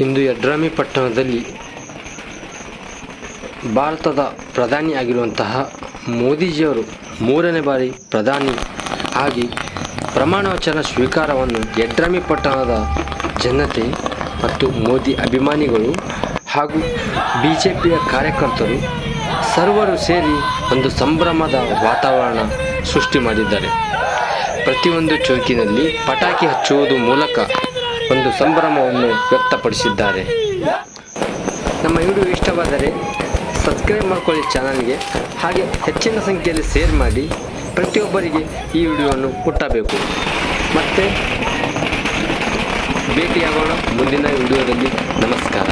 ಇಂದು ಯಡ್ರಾಮಿ ಪಟ್ಟಣದಲ್ಲಿ ಭಾರತದ ಪ್ರಧಾನಿ ಆಗಿರುವಂತಹ ಮೋದಿಜಿಯವರು ಮೂರನೇ ಬಾರಿ ಪ್ರಧಾನಿ ಆಗಿ ಪ್ರಮಾಣ ವಚನ ಸ್ವೀಕಾರವನ್ನು ಯಡ್ರಾಮಿ ಪಟ್ಟಣದ ಜನತೆ ಮತ್ತು ಮೋದಿ ಅಭಿಮಾನಿಗಳು ಹಾಗೂ ಬಿ ಜೆ ಪಿಯ ಕಾರ್ಯಕರ್ತರು ಸರ್ವರು ಸೇರಿ ಒಂದು ಸಂಭ್ರಮದ ವಾತಾವರಣ ಸೃಷ್ಟಿ ಮಾಡಿದ್ದಾರೆ. ಪ್ರತಿಯೊಂದು ಚೌಕಿನಲ್ಲಿ ಪಟಾಕಿ ಹಚ್ಚುವುದು ಮೂಲಕ ಒಂದು ಸಂಭ್ರಮವನ್ನು ವ್ಯಕ್ತಪಡಿಸಿದ್ದಾರೆ. ನಮ್ಮ ವಿಡಿಯೋ ಇಷ್ಟವಾದರೆ ಸಬ್ಸ್ಕ್ರೈಬ್ ಮಾಡಿಕೊಳ್ಳಿ ಚಾನಲ್ಗೆ. ಹಾಗೆ ಹೆಚ್ಚಿನ ಸಂಖ್ಯೆಯಲ್ಲಿ ಶೇರ್ ಮಾಡಿ. ಪ್ರತಿಯೊಬ್ಬರಿಗೆ ಈ ವಿಡಿಯೋವನ್ನು ಮುಟ್ಟಬೇಕು. ಮತ್ತೆ ಭೇಟಿಯಾಗೋಣ ಮುಂದಿನ ವಿಡಿಯೋದಲ್ಲಿ. ನಮಸ್ಕಾರ.